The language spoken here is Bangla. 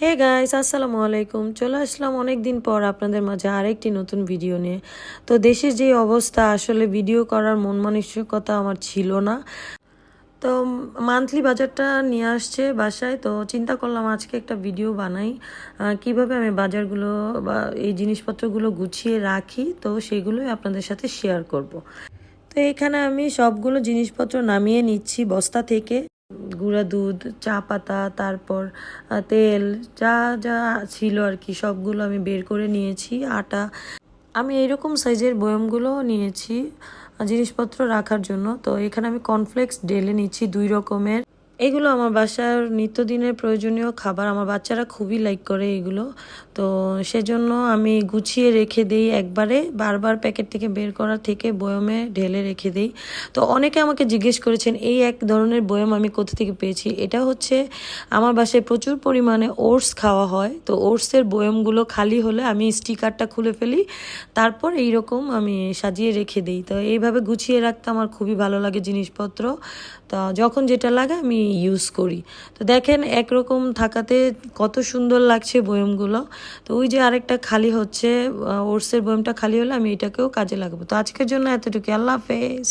হে গাইস আসসালামু আলাইকুম চলে আসলাম অনেক দিন পর আপনাদের মাঝে আরেকটি নতুন ভিডিও নিয়ে। তো দেশের যে অবস্থা, আসলে ভিডিও করার মন মানসিকতা আমার ছিল না। তো মান্থলি বাজারটা নিয়ে আসছে বাসায়, তো চিন্তা করলাম আজকে একটা ভিডিও বানাই। কীভাবে আমি বাজারগুলো বা এই জিনিসপত্রগুলো গুছিয়ে রাখি, তো সেগুলোই আপনাদের সাথে শেয়ার করব। তো এখানে আমি সবগুলো জিনিসপত্র নামিয়ে নিচ্ছি বস্তা থেকে। গুঁড়া দুধ, চা পাতা, তারপর তেল, যা যা ছিল আর কি, সবগুলো আমি বের করে নিয়েছি, আটা। আমি এইরকম সাইজের বয়মগুলো নিয়েছি জিনিসপত্র রাখার জন্য। তো এখানে আমি কর্নফ্লেক্স ডেলে নিচ্ছি দুই রকমের। এগুলো আমার বাসার নিত্যদিনের প্রয়োজনীয় খাবার। আমার বাচ্চারা খুবই লাইক করে এগুলো। তো সেজন্য আমি গুছিয়ে রেখে দেই একবারে। বারবার প্যাকেট থেকে বের করা থেকে বয়মে ঢেলে রেখে দেই। তো অনেকে আমাকে জিজ্ঞেস করেছেন, এই এক ধরনের বয়ম আমি কোথা থেকে পেয়েছি? এটা হচ্ছে আমার বাসায় প্রচুর পরিমাণে ওটস খাওয়া হয়। তো ওটসের বয়মগুলো খালি হলে আমি স্টিকারটা খুলে ফেলি। তারপর এই রকম আমি সাজিয়ে রেখে দিই। তো এইভাবে গুছিয়ে রাখতে আমার খুবই ভালো লাগে জিনিসপত্র। তা যখন যেটা লাগে ইউজ করি। তো দেখেন একরকম থাকাতে কত সুন্দর লাগছে বয়মগুলো। তো ওই যে আরেকটা খালি হচ্ছে ওটসের বয়মটা খালি হলে আমি এটাকেও কাজে লাগাবো। তো আজকের জন্য এতটুকু আল্লাহ হাফেজ।